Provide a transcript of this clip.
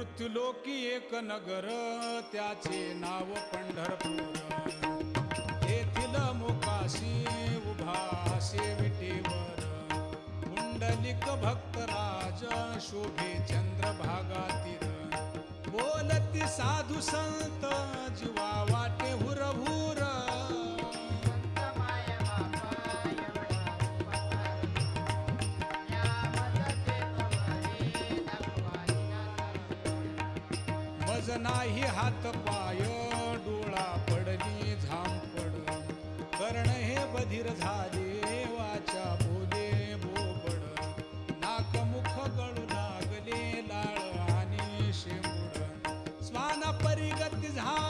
मृत्युलोकी एक नगर त्याचे नाव पंढरपूर. येथील मुकाशी उभासे विटेवर. कुंडलिक भक्तराज शोभे चंद्र भागातील. बोलती साधू संत जीवा नाही हात पाय डोळा पडली झाम पड. कर्ण हे बधीर झाले वाचा बोले बोबड. नाक मुख गळू लागले लाळ आणि शेवड स्वान परिगती झा